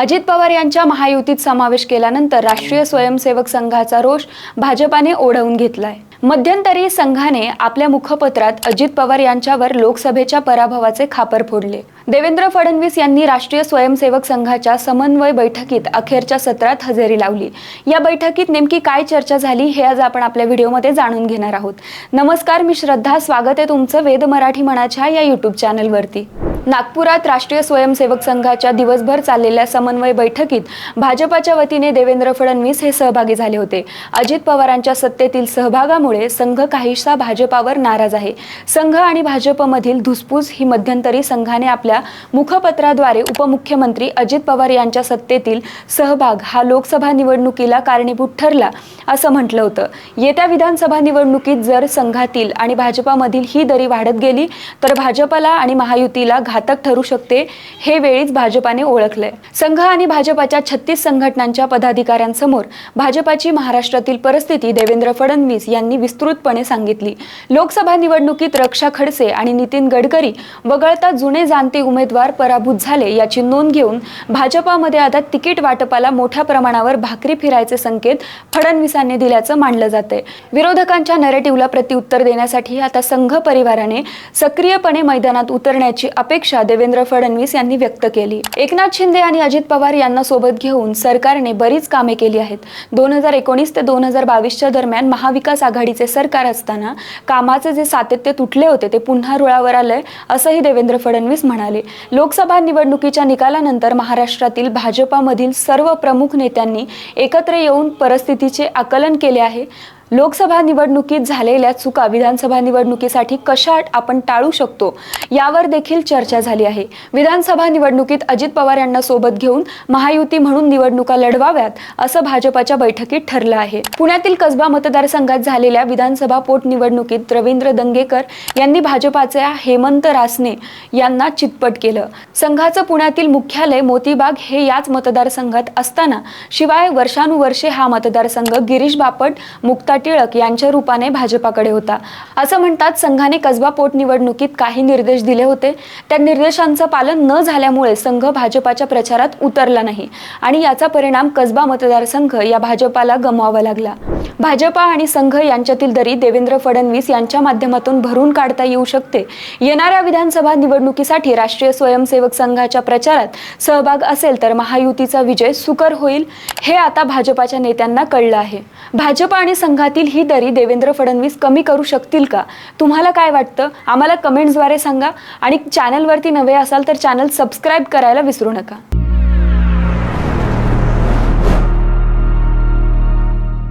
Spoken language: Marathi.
अजित पवार यांच्या महायुतीत समावेश केल्यानंतर राष्ट्रीय स्वयंसेवक संघाचा रोष भाजपाने ओढवून घेतलाय. मध्यंतरी संघाने आपल्या मुखपत्रात अजित पवार यांच्यावर लोकसभेच्या पराभवाचे खापर फोडले. देवेंद्र फडणवीस यांनी राष्ट्रीय स्वयंसेवक संघाच्या समन्वय बैठकीत अखेरच्या सत्रात हजेरी लावली. या बैठकीत नेमकी काय चर्चा झाली हे आज आपण आपल्या व्हिडिओमध्ये जाणून घेणार आहोत. नमस्कार मी श्रद्धा. स्वागत आहे तुमचं वेद मराठी मनाच्या या युट्यूब चॅनलवरती नागपुरात राष्ट्रीय स्वयंसेवक संघाच्या दिवसभर चाललेल्या समन्वय बैठकीत भाजपाच्या वतीने देवेंद्र फडणवीस हे सहभागी झाले होते. अजित पवारांच्या सत्तेतील सहभागामुळे संघ काहीसा भाजपावर नाराज आहे. संघ आणि भाजपमधील धुसफूस ही मध्यंतरी संघाने आपल्या मुखपत्राद्वारे उपमुख्यमंत्री अजित पवार यांच्या सत्तेतील सहभाग हा लोकसभा निवडणुकीला कारणीभूत ठरला असं म्हटलं होतं. येत्या विधानसभा निवडणुकीत जर संघातील आणि भाजपामधील ही दरी वाढत गेली तर भाजपला आणि महायुतीला घातक ठरू शकते हे वेळीच भाजपाने ओळखलंय. संघ आणि भाजपाच्या छत्तीस संघटनांच्या पदाधिकाऱ्यांसमोर भाजपाची महाराष्ट्रातील परिस्थिती देवेंद्र फडणवीस यांनी विस्तृतपणे सांगितली. लोकसभा निवडणुकीत रक्षा खडसे आणि नितीन गडकरी वगळता जुने जाणते उमेदवार पराभूत झाले याची नोंद घेऊन भाजपामध्ये आता तिकीट वाटपाला मोठ्या प्रमाणावर भाकरी फिरायचे संकेत फडणवीसांनी दिल्याचं मानलं जातंय. विरोधकांच्या नरेटिव्हला प्रत्युत्तर देण्यासाठी आता संघ परिवाराने सक्रियपणे मैदानात उतरण्याची अपेक्षा देवेंद्र फडणवीस यांनी व्यक्त केली एकनाथ शिंदे आणि अजित पवार यांना सोबत घेऊन सरकारने बरीच कामे केली आहेत दोन हजार एकोणीस ते दोन हजार बावीसच्या दरम्यान महाविकास आघाडीचे सरकार असताना कामाचे जे सातत्य तुटले होते ते पुन्हा रुळावर आलंय असंही देवेंद्र फडणवीस म्हणाले लोकसभा निवडणुकीच्या निकालानंतर महाराष्ट्रातील भाजपामधील सर्व प्रमुख नेत्यांनी एकत्र येऊन परिस्थितीचे आकलन केले आहे लोकसभा निवडणुकीत झालेल्या चुका विधानसभा निवडणुकीसाठी कशा आपण टाळू शकतो यावर देखील चर्चा झाली आहे. विधानसभा निवडणुकीत अजित पवार यांना सोबत घेऊन महायुती म्हणून निवडणुका लढवाव्यात असं भाजपाच्या बैठकीत ठरलं आहे. पुण्यातील कसबा मतदारसंघात झालेल्या विधानसभा पोटनिवडणुकीत रवींद्र दंगेकर यांनी भाजपाच्या हेमंत रासने यांना चितपट केलं. संघाचं पुण्यातील मुख्यालय मोतीबाग हे याच मतदारसंघात असताना शिवाय वर्षानुवर्षे हा मतदारसंघ गिरीश बापट मुक्ता टिळक यांच्या रूपाने भाजपाकडे होता. असं म्हणतात संघाने कसबा पोटनिवडणुकीत काही निर्देश दिले होते. त्या निर्देशांचं पालन न झाल्यामुळे संघ भाजपाच्या प्रचारात उतरला नाही आणि याचा परिणाम कसबा मतदारसंघ या भाजपाला गमवावा लागला. भाजपा आणि संघ यांच्यातील दरी देवेंद्र फडणवीस यांच्या माध्यमातून भरून काढता येऊ शकते. येणाऱ्या विधानसभा निवडणुकीसाठी राष्ट्रीय स्वयंसेवक संघाच्या प्रचारात सहभाग असेल तर महायुतीचा विजय सुकर होईल हे आता भाजपाच्या नेत्यांना कळलं आहे. भाजपा आणि संघातील ही दरी देवेंद्र फडणवीस कमी करू शकतील का? तुम्हाला काय वाटतं? आम्हाला कमेंट्सद्वारे सांगा. आणि चॅनलवरती नवे असाल तर चॅनल सबस्क्राईब करायला विसरू नका.